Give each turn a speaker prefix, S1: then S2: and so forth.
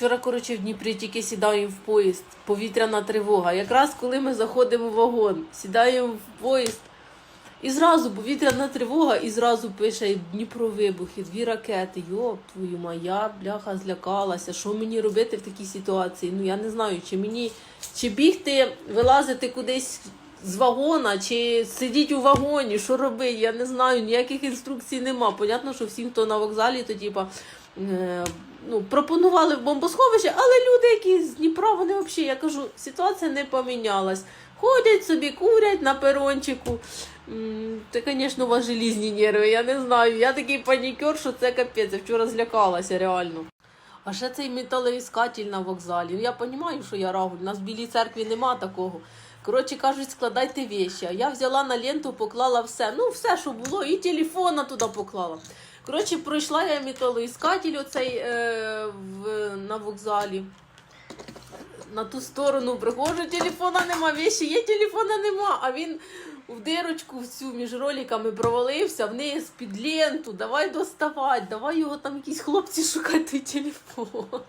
S1: Вчора, коротше, в Дніпрі тільки сідаю в поїзд, повітряна тривога. Якраз коли ми заходимо в вагон, сідаємо в поїзд, і зразу повітряна тривога, і зразу пише Дніпро вибухи, дві ракети. Йоп, твою моя бляха злякалася. Що мені робити в такій ситуації? Ну я не знаю, чи мені чи бігти, вилазити кудись з вагона, чи сидіти у вагоні, що робити? Я не знаю, ніяких інструкцій нема. Понятно, що всім, хто на вокзалі, то типа. е, Ну, пропонували в бомбосховище, але люди, які з Дніпра, вони взагалі, я кажу, ситуація не помінялась. Ходять собі, курять на перончику. Це, звісно, у вас желізні нерви, я не знаю. Я такий панікер, що це капець. Я вчора злякалася реально. А ще цей металоіскатель на вокзалі. Я розумію, що я рагуль. У нас в Білій церкві нема такого. Коротше кажуть, складайте. А я взяла на ленту, поклала все. Ну, все, що було, і телефона туди поклала. Коротше, пройшла я металоіскатель оцей е, в, на вокзалі. На ту сторону приходжу, телефона нема, віші є, телефона нема, а він в дирочку всю між роликами провалився вниз під ленту. Давай доставати, давай його там якісь хлопці шукати телефон.